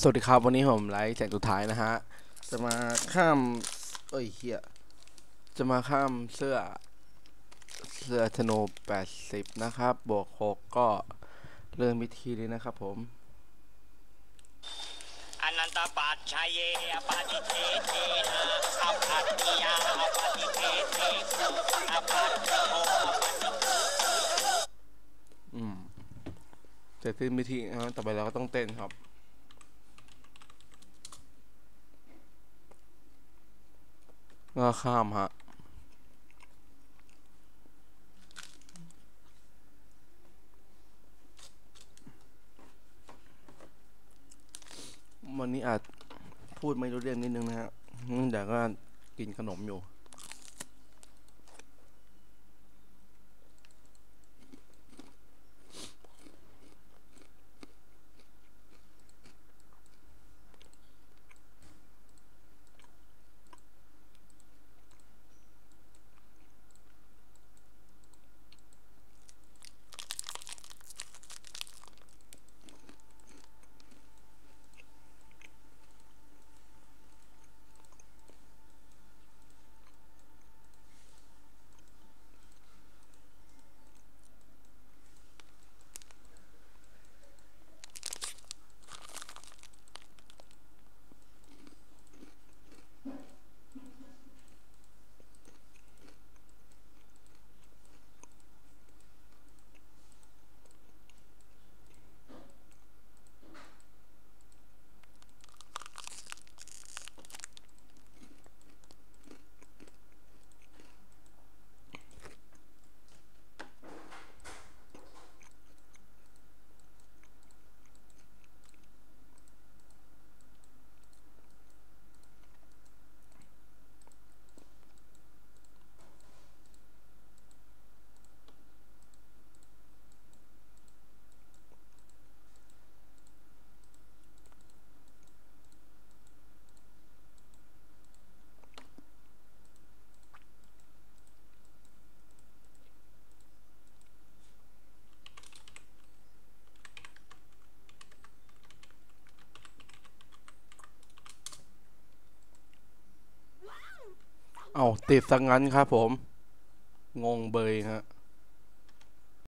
สวัสดีครับ วันนี้ผมไลฟ์แสงสุดท้ายนะฮะ จะมาข้ามเอ้ยเฮียจะมาข้ามเสื้อ เสื้อธนู80นะครับ บวก6ก็เริ่มวิธีนี้นะครับผมอนันตปัจชัยเยอปาติเทเทนะอัปปัตติยาอปาติเทเทกุอปัตติโออปัตติอืมเสร็จสิ้นวิธีนะฮะต่อไปเราก็ต้องเต้นครับ ก็ข้ามฮะวันนี้อาจพูดไม่รู้เรื่องนิดนึงนะฮะเนื่องจากก็กินขนมอยู่ เอาติดสังงั้นครับผม งงเบยฮะ